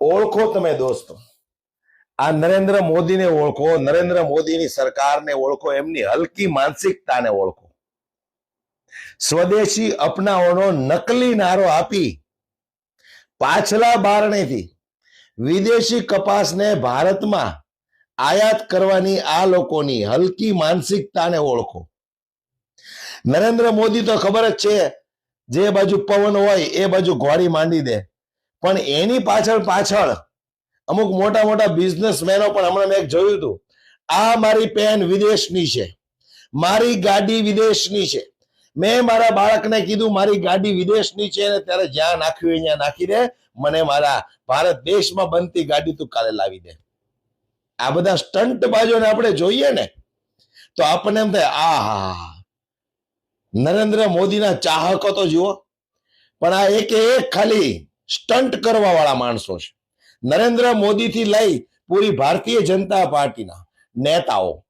ઓળખો તમે દોસ્તો. આ નરેન્દ્ર મોદીને ઓળખો, નરેન્દ્ર મોદીની સરકારને ઓળખો, એમની હલકી માનસિકતાને ઓળખો. સ્વદેશી અપનાવવાનો નકલી નારો આપી પાછલા બારણેથી વિદેશી કપાસને ભારતમાં આયાત કરવાની આ લોકોની હલકી માનસિકતાને ઓળખો. નરેન્દ્ર મોદી તો ખબર જ છે, જે બાજુ પવન હોય એ બાજુ ઘોડી માંડી દે. પણ એની પાછળ પાછળ અમુક મોટા મોટા બિઝનેસમેનો પણ હમણાં મેં જોયું હતું. આ મારી પેન વિદેશની છે. મારી ગાડી વિદેશની છે. મેં મારા બાળકને કીધું, મારી ગાડી વિદેશની છે ને ત્યારે જ્યાં નાખ્યું ત્યાં નાખી દે. મને મારા ભારત દેશમાં બનતી ગાડી તું કાલે લાવી દે. આ બધા સ્ટન્ટ બાજુને આપણે જોઈએ ને, તો આપણને એમ થાય આ નરેન્દ્ર મોદીના ચાહકો તો જુઓ. પણ આ એક એક ખાલી સ્ટન્ટ કરવા વાળા માણસો છે. નરેન્દ્ર મોદીથી લઈ પૂરી ભારતીય જનતા પાર્ટીના નેતાઓ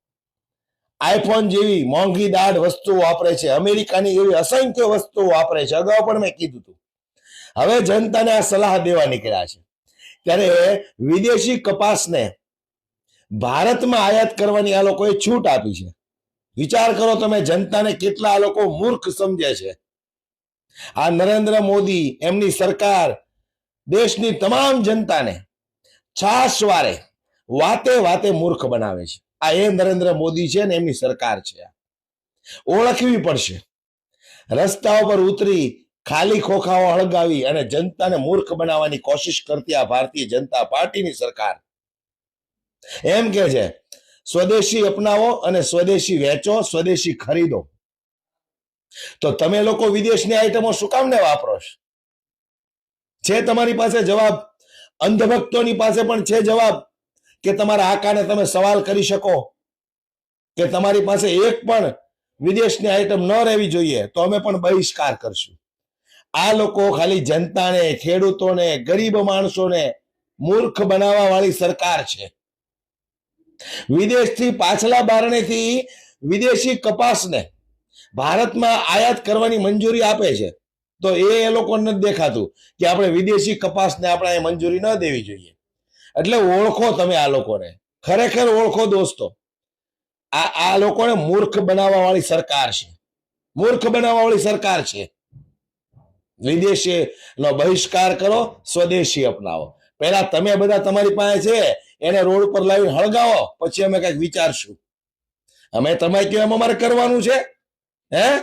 આઈફોન જેવી મોંઘી દાઢ વસ્તુઓ વાપરે છે, અમેરિકાની એવી અસંખ્ય વસ્તુઓ વાપરે છે. અગાઉ પણ મેં કીધું હતું. હવે જનતાને આ સલાહ દેવા નીકળ્યા છે. ત્યારે વિદેશી કપાસને ભારતમાં આયાત કરવાની આ લોકોએ છૂટ આપી છે. વિચાર કરો તમે, જનતાને કેટલા આ લોકો મૂર્ખ સમજે છે. આ નરેન્દ્ર મોદી, એમની સરકાર દેશની તમામ જનતાને છાશવારે વાતે વાતે મૂર્ખ બનાવે છે. આ એ નરેન્દ્ર મોદી છે ને એમની સરકાર છે ઓળખવી પડશે. રસ્તા ઉપર ઉતરી ખાલી ખોખાઓ હળગાવી અને જનતાને મૂર્ખ બનાવવાની કોશિશ કરતી આ ભારતીય જનતા પાર્ટીની સરકાર. એમ કે છે, સ્વદેશી અપનાવો અને સ્વદેશી વેચો, સ્વદેશી ખરીદો. તો તમે લોકો વિદેશની આઈટમો શું કામ ને વાપરો છો? છે તમારી પાસે જવાબ, અંધભક્તોની પાસે પણ છે જવાબ, કે તમારા આકાને તમે સવાલ કરી શકો, કે તમારી પાસે એક પણ વિદેશની આઈટમ ન રહેવી જોઈએ, તો અમે પણ બહિષ્કાર કરશું. આ લોકો ખાલી જનતાને, ખેડૂતોને, ગરીબ માણસોને મૂર્ખ બનાવવા વાળી સરકાર છે. વિદેશથી પાછલા બારણેથી વિદેશી કપાસને ભારતમાં આયાત કરવાની મંજૂરી આપે છે. તો એ લોકોને દેખાતું કે આપણે વિદેશી કપાસને આપણે અહીં મંજૂરી ન દેવી જોઈએ. એટલે ઓળખો તમે આ લોકોને. ખરેખર ઓળખો દોસ્તો. આ આ લોકોને મૂર્ખ બનાવવા વાળી સરકાર છે. મૂર્ખ બનાવવા વાળી સરકાર છે. વિદેશી નો બહિષ્કાર કરો, સ્વદેશી અપનાવો. પહેલા તમે બધા તમારી પાસે છે, એને રોડ પર લાવીને હળગાવો, પછી અમે કંઈક વિચારશું. અમે તમે કહો એમ અમારે કરવાનું છે? હે?